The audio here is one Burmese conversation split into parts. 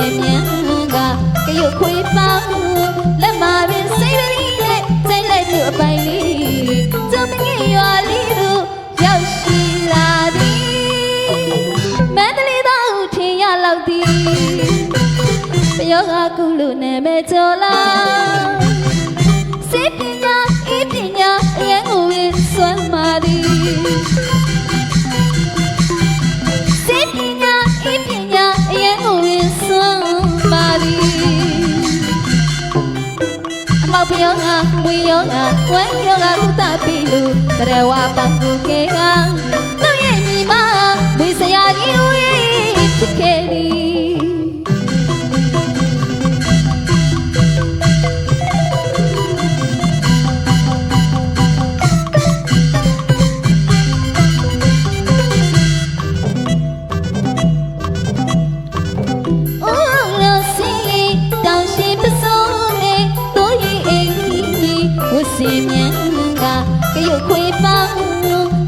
နဲ့မြန်ကကရုတ်ခွေပန်းလက်မပင်စိတ်ပရိနဲ့စိတ်လိုက်သူအပိုင်လေးကျုံမငယ်ရွာလေးတို့ရောက်ရှိလာသည်မန္တလေးသောထင်ရလောက်သည်ပယောဂကုလူနဲ့ပဲကြော်လာစိတ်ပညာဤပညာအရင်ကိုစွမ်းမာသည် ယောကဝေယောကဝဲယောကကုသပိလူတရဝပကုကေက စင်မြန်ကကရုတ်ခွေပေါင်း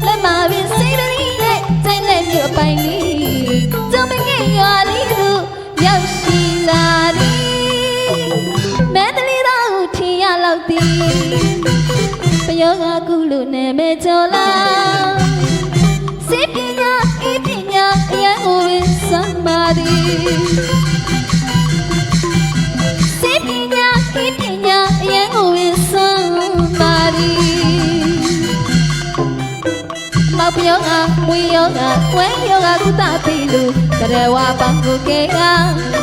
လက်မပင်စိတ်ပရိနဲ့စိတ်နဲ့မြို့ပိုင်လေးကျုံမငယ်ရွာလေးကိုရောက်ရှိလာသည်မန္တလေးတော်ထင်ရလောက်သည်ပယောဂကုလူနဲ့မဲကျော်လာစေပညာဤပညာအရန်ကိုဝင်စမ်းပါသည် မောက်ပြောကဝေယောကဝဲယောကကုသပိလူကရဝပံကိုကေက